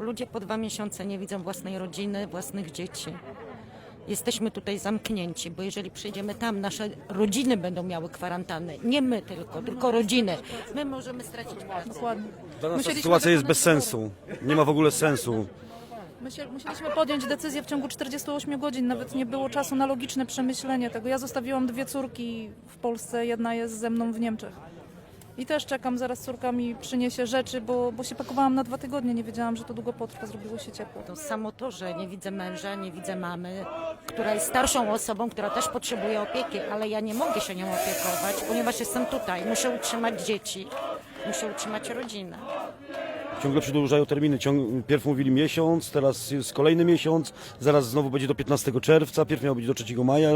Ludzie po dwa miesiące nie widzą własnej rodziny, własnych dzieci. Jesteśmy tutaj zamknięci, bo jeżeli przyjdziemy tam, nasze rodziny będą miały kwarantannę. Nie my tylko, tylko rodziny. My możemy stracić pracę. Dokładnie. Dla nas ta Musieliśmy sytuacja jest bez sensu. Nie ma w ogóle sensu. Musiel- Musieliśmy podjąć decyzję w ciągu 48 godzin, nawet nie było czasu na logiczne przemyślenie tego. Ja zostawiłam dwie córki w Polsce, jedna jest ze mną w Niemczech. I też czekam, zaraz córka mi przyniesie rzeczy, bo, bo się pakowałam na dwa tygodnie, nie wiedziałam, że to długo potrwa, zrobiło się ciepło. To samo to, że nie widzę męża, nie widzę mamy, która jest starszą osobą, która też potrzebuje opieki, ale ja nie mogę się nią opiekować, ponieważ jestem tutaj. Muszę utrzymać dzieci, muszę utrzymać rodzinę. Ciągle przedłużają terminy. Ciąg... Pierw mówili miesiąc, teraz jest kolejny miesiąc, zaraz znowu będzie do 15 czerwca, pierw miał być do 3 maja.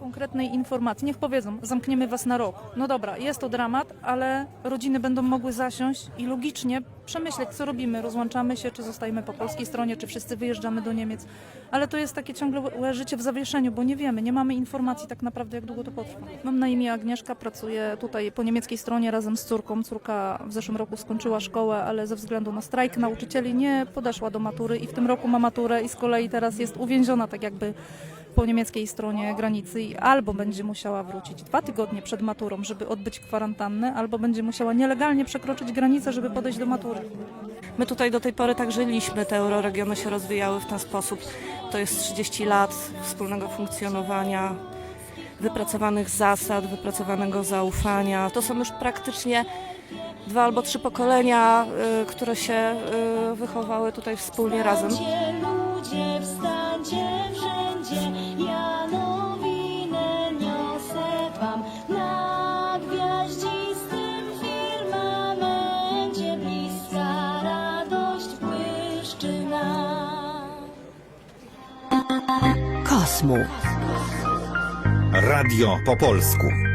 Konkretnej informacji. Niech powiedzą, zamkniemy was na rok. No dobra, jest to dramat, ale rodziny będą mogły zasiąść i logicznie przemyśleć, co robimy. Rozłączamy się, czy zostajemy po polskiej stronie, czy wszyscy wyjeżdżamy do Niemiec. Ale to jest takie ciągłe życie w zawieszeniu, bo nie wiemy, nie mamy informacji tak naprawdę, jak długo to potrwa. Mam na imię Agnieszka, pracuję tutaj po niemieckiej stronie razem z córką. Córka w zeszłym roku skończyła szkołę, ale ze względu na strajk nauczycieli nie podeszła do matury i w tym roku ma maturę i z kolei teraz jest uwięziona tak jakby po niemieckiej stronie granicy i albo będzie musiała wrócić dwa tygodnie przed maturą, żeby odbyć kwarantannę, albo będzie musiała nielegalnie przekroczyć granicę, żeby podejść do matury. My tutaj do tej pory tak żyliśmy, te euroregiony się rozwijały w ten sposób. To jest 30 lat wspólnego funkcjonowania, wypracowanych zasad, wypracowanego zaufania. To są już praktycznie dwa albo trzy pokolenia, y, które się y, wychowały tutaj wspólnie razem. Ludzie, Kosmu. Radio po polsku.